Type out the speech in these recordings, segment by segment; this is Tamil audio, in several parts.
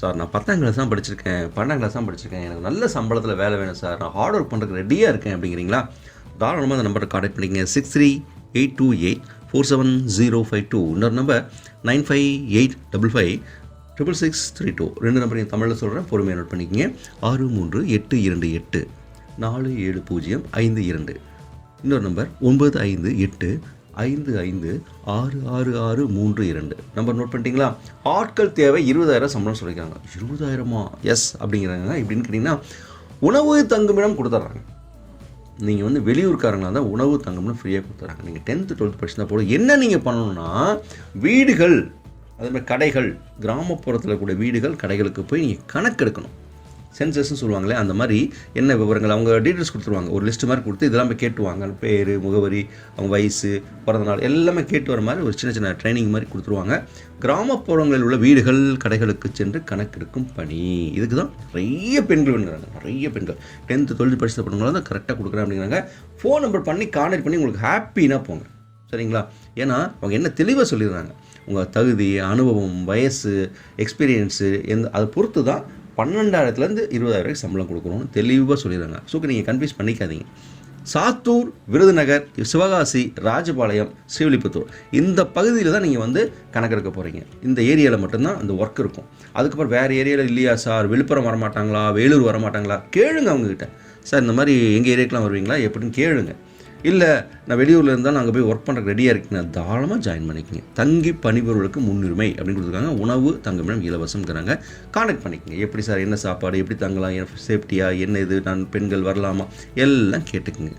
சார் நான் பத்தாம் கிளாஸ் தான் படிச்சிருக்கேன் பன்னெண்டாம் கிளாஸ் தான் படிச்சிருக்கேன். எனக்கு நல்ல சம்பளத்தில் வேலை வேணும் சார். நான் ஹார்ட் ஒர்க் பண்ணுறதுக்கு ரெடியாக இருக்கேன் அப்படிங்கிறீங்களா? தாராளமாக அந்த நம்பரை கான்டாக்ட் பண்ணிக்கங்க. Six three eight two eight four seven zero five two இன்னொரு number nine five eight double five triple six three two ரெண்டு நம்பர் நீங்கள் தமிழில் சொல்கிறேன் பொறுமையாக நோட் பண்ணிக்கங்க. ஆறு மூன்று எட்டு இரண்டு எட்டு. நாலு ஏழு பூஜ்ஜியம் ஐந்து இரண்டு. இன்னொரு நம்பர் ஒன்பது ஐந்து எட்டு ஐந்து ஐந்து ஆறு ஆறு ஆறு மூன்று இரண்டு. நம்பர் நோட் பண்ணிட்டீங்களா? ஆட்கள் தேவை இருபதாயிரம் சம்பளம் சொல்லிக்கிறாங்க இருபதாயிரமா? எஸ் அப்படிங்கிறாங்க. இப்படின்னு கேட்டிங்கன்னா உணவு தங்குமிடம் கொடுத்துட்றாங்க. நீங்கள் வந்து வெளியூர்காரங்களாக தான் உணவு தங்கம்னு ஃப்ரீயாக கொடுத்துறாங்க நீங்கள் டென்த்து டுவெல்த் படிச்சுனா போல என்ன நீங்கள் பண்ணணும்னா வீடுகள் அதேமாதிரி கடைகள் கிராமப்புறத்தில் கூட வீடுகள் கடைகளுக்கு போய் நீங்கள் கணக்கெடுக்கணும். சென்சஸ்ன்னு சொல்லுவாங்களே அந்த மாதிரி என்ன விவரங்கள்? அவங்க டீட்டெயில்ஸ் கொடுத்துருவாங்க. ஒரு லிஸ்ட் மாதிரி கொடுத்து இதெல்லாம் போய் கேட்டுவாங்க. பேர் முகவரி அவங்க வயசு பிறந்த நாள் எல்லாமே கேட்டு வர மாதிரி ஒரு சின்ன சின்ன ட்ரைனிங் மாதிரி கொடுத்துருவாங்க. கிராமப்புறங்களில் உள்ள வீடுகள் கடைகளுக்கு சென்று கணக்கெடுக்கும் பணி. இதுக்கு தான் நிறைய பெண்கள் வேணுங்கிறாங்க. நிறைய பெண்கள். டென்த்து தொழில் படிச்ச பொண்ணுங்களாம் தான் கரெக்டாக கொடுக்குறேன் அப்படிங்கிறாங்க. ஃபோன் நம்பர் பண்ணி கான்டாக்ட் பண்ணி உங்களுக்கு ஹாப்பினா போங்க. சரிங்களா? ஏன்னா அவங்க என்ன தெளிவாக சொல்லிடுறாங்க. உங்கள் தகுதி அனுபவம் வயசு எக்ஸ்பீரியன்ஸு எந்த அதை பொறுத்து தான் பன்னெண்டாயிரத்துலேருந்து இருபதாயிரம் வரைக்கும் சம்பளம் கொடுக்குறோம்னு தெளிவாக சொல்லிடுறாங்க. ஸோ நீங்கள் கன்ஃபியூஸ் பண்ணிக்காதீங்க. சாத்தூர் விருதுநகர் சிவகாசி ராஜபாளையம் ஸ்ரீவில்லிபுத்தூர் இந்த பகுதியில் தான் நீங்கள் வந்து கணக்கெடுக்க போகிறீங்க இந்த ஏரியாவில் மட்டும்தான் அந்த ஒர்க் இருக்கும். அதுக்கப்புறம் வேறு ஏரியாவில் இல்லையா சார்? விழுப்புரம் வரமாட்டாங்களா? வேலூர் வரமாட்டாங்களா? கேளுங்க அவங்கக்கிட்ட சார் இந்த மாதிரி எங்கள் ஏரியாக்கெலாம் வருவீங்களா? எப்படின்னு கேளுங்க. இல்லை நான் வெளியூரில் இருந்தால் நாங்கள் போய் ஒர்க் பண்ணுறதுக்கு ரெடியாக இருக்கீங்க தாராளமாக ஜாயின் பண்ணிக்கங்க. தங்கி பணிபுரிகளுக்கு முன்னுரிமை அப்படின்னு கொடுத்துருக்காங்க. உணவு தங்குமிடம் இலவசம்ங்கிறாங்க. கான்டாக்ட் பண்ணிக்கங்க. எப்படி சார் என்ன சாப்பாடு எப்படி தங்கலாம் சேஃப்டியாக என்ன இது நான் பெண்கள் வரலாமா? எல்லாம் கேட்டுக்குங்க.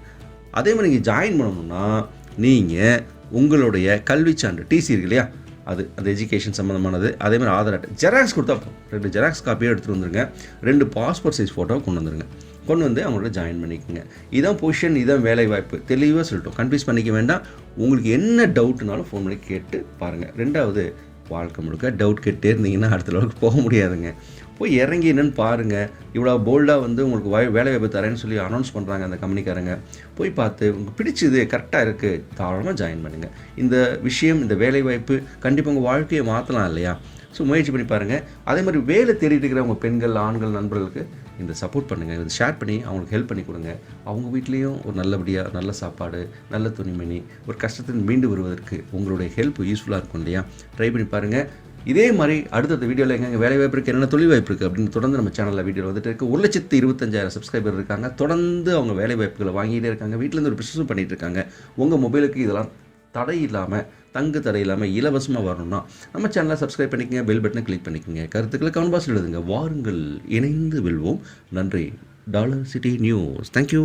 அதே மாதிரி நீங்கள் ஜாயின் பண்ணணும்னா நீங்கள் உங்களுடைய கல்வி சான்று டிசி இருக்கு இல்லையா? அது அந்த எஜுகேஷன் சம்மந்தமானது அதே மாதிரி ஆதார் அட்டை ஜெராக்ஸ் கொடுத்தா ரெண்டு ஜெராக்ஸ் காப்பியாக எடுத்துகிட்டு வந்துருங்க. ரெண்டு பாஸ்போர்ட் சைஸ் ஃபோட்டோ கொண்டு வந்துருங்க. கொண்டு வந்து அவங்களோட ஜாயின் பண்ணிக்கோங்க. இதான் பொசிஷன் இதான் வேலை வாய்ப்பு தெளிவாக சொல்லிட்டோம். கன்ஃபியூஸ் பண்ணிக்க வேண்டாம். உங்களுக்கு என்ன டவுட்னாலும் ஃபோன் பண்ணி கேட்டு பாருங்கள் ரெண்டாவது வாழ்க்கை முழுக்க டவுட் கேட்டே இருந்தீங்கன்னா அடுத்த லெவலுக்கு போக முடியாதுங்க. போய் இறங்கி என்னென்னு பாருங்கள் இவ்வளோ போல்டாக வந்து உங்களுக்கு வாய் வேலை வாய்ப்பு தரேன்னு சொல்லி அனௌன்ஸ் பண்ணுறாங்க அந்த கம்பெனிக்காரங்க. போய் பார்த்து உங்களுக்கு பிடிச்சது கரெக்டாக இருக்குது தாராளமாக ஜாயின் பண்ணுங்கள் இந்த விஷயம் இந்த வேலை வாய்ப்பு கண்டிப்பாக உங்கள் வாழ்க்கையை மாற்றலாம் இல்லையா? ஸோ முயற்சி பண்ணி பாருங்கள் அதே மாதிரி வேலை தேடிட்டு இருக்கிற உங்கள் பெண்கள் ஆண்கள் நண்பர்களுக்கு இந்த சப்போர்ட் பண்ணுங்கள் இதை ஷேர் பண்ணி அவங்களுக்கு ஹெல்ப் பண்ணி கொடுங்க. அவங்க வீட்லேயும் ஒரு நல்லபடியாக நல்ல சாப்பாடு நல்ல துணிமணி ஒரு கஷ்டத்தில் மீண்டு வருவதற்கு உங்களுடைய ஹெல்ப் யூஸ்ஃபுல்லாக இருக்கும் இல்லையா? ட்ரை பண்ணி பாருங்கள் இதே மாதிரி அடுத்தடுத்த வீடியோவில் எங்கே வேலை வாய்ப்பு இருக்குது என்னென்ன தொழில் வாய்ப்பு இருக்குது அப்படின்னு தொடர்ந்து நம்ம சேனலில் வீடியோ வந்துட்டு இருக்கு. ஒரு லட்சத்து இருபத்தஞ்சாயிரம் சப்ஸ்கிரைபர் இருக்காங்க. தொடர்ந்து அவங்க வேலை வாய்ப்புகளை வாங்கிட்டே இருக்காங்க. வீட்டிலேருந்து ஒரு பிஸ்னஸும் பண்ணிகிட்டு இருக்காங்க. உங்கள் மொபைலுக்கு இதெல்லாம் தடை இல்லாமல் தங்கு தடை இல்லாமல் இலவசமாக வரணும்னா நம்ம சேனலை சப்ஸ்கிரைப் பண்ணிக்கங்க பெல் பட்டனை கிளிக் பண்ணிக்கங்க. கருத்துக்களை கமெண்ட் பாக்ஸில் எழுதுங்க. வாருங்கள். இணைந்து வெல்வோம். நன்றி. Dollar city news. தேங்க்யூ